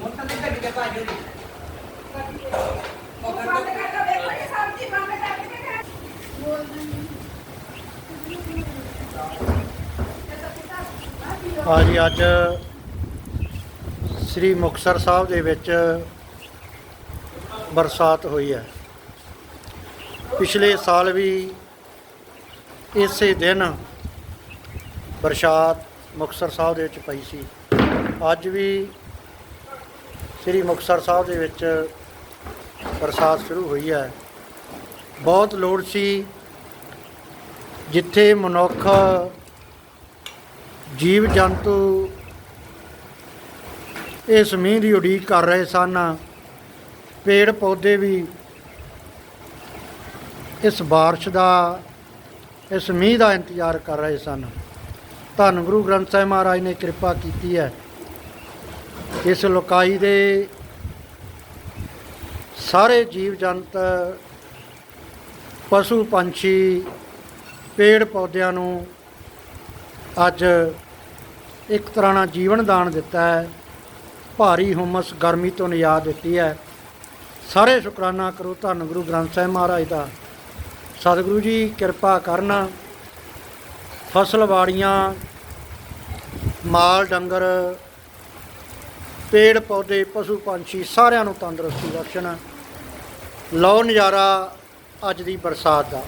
Motor ਦੇ ਗੱਡੀ ਦੇ ਪਾਜੋ ਦੀ ਬੰਦ ਕਰਕੇ ਦੇਖੋ ਇਹ ਸਬਜ਼ੀ ਬੰਦ ਕਰਕੇ ਆ ਜੀ ਅੱਜ ਸ੍ਰੀ ਮੁਕਤਸਰ ਸਾਹਿਬ ਦੇ ਵਿੱਚ ਬਰਸਾਤ ਹੋਈ ਹੈ। ਪਿਛਲੇ ਸਾਲ ਵੀ ਇਸੇ ਦਿਨ ਬਰਸਾਤ ਮੁਕਤਸਰ ਸਾਹਿਬ ਦੇ ਵਿੱਚ ਪਈ ਸੀ। ਅੱਜ ਵੀ ਸ੍ਰੀ ਮੁਕਤਸਰ ਸਾਹਿਬ ਦੇ ਵਿੱਚ ਬਰਸਾਤ ਸ਼ੁਰੂ ਹੋਈ ਹੈ। ਬਹੁਤ ਲੋੜ ਸੀ ਜਿੱਥੇ ਮਨੁੱਖ ਜੀਵ ਜੰਤੂ ਇਸ ਮੀਂਹ ਦੀ ਉਡੀਕ ਕਰ ਰਹੇ ਸਨ। ਪੇੜ ਪੌਦੇ ਵੀ ਇਸ ਬਾਰਿਸ਼ ਦਾ, ਇਸ ਮੀਂਹ ਦਾ ਇੰਤਜ਼ਾਰ ਕਰ ਰਹੇ ਸਨ। ਧੰਨ ਗੁਰੂ ਗ੍ਰੰਥ ਸਾਹਿਬ ਮਹਾਰਾਜ ਨੇ ਕਿਰਪਾ ਕੀਤੀ ਹੈ। ਇਸ ਲੋਕਾਈ ਦੇ ਸਾਰੇ ਜੀਵ ਜੰਤ, ਪਸ਼ੂ ਪੰਛੀ, ਪੇੜ ਪੌਦਿਆਂ ਨੂੰ ਅੱਜ ਇੱਕ ਤਰ੍ਹਾਂ ਨਾਲ ਜੀਵਨ ਦਾਨ ਦਿੱਤਾ ਹੈ। ਭਾਰੀ ਹੁਮਸ ਗਰਮੀ ਤੋਂ ਨਿਜਾਤ ਦਿੱਤੀ ਹੈ। ਸਾਰੇ ਸ਼ੁਕਰਾਨਾ ਕਰੋ ਧੰਨ ਗੁਰੂ ਗ੍ਰੰਥ ਸਾਹਿਬ ਮਹਾਰਾਜ ਦਾ। ਸਤਿਗੁਰੂ ਜੀ, ਕਿਰਪਾ ਕਰਨ। ਫਸਲ ਬਾੜੀਆਂ ਮਾਲ ਡੰਗਰ ਪੇੜ ਪੌਦੇ ਪਸ਼ੂ ਪੰਛੀ ਸਾਰਿਆਂ ਨੂੰ ਤੰਦਰੁਸਤੀ ਬਖਸ਼ਣ। ਲਓ ਨਜ਼ਾਰਾ ਅੱਜ ਦੀ ਬਰਸਾਤ ਦਾ।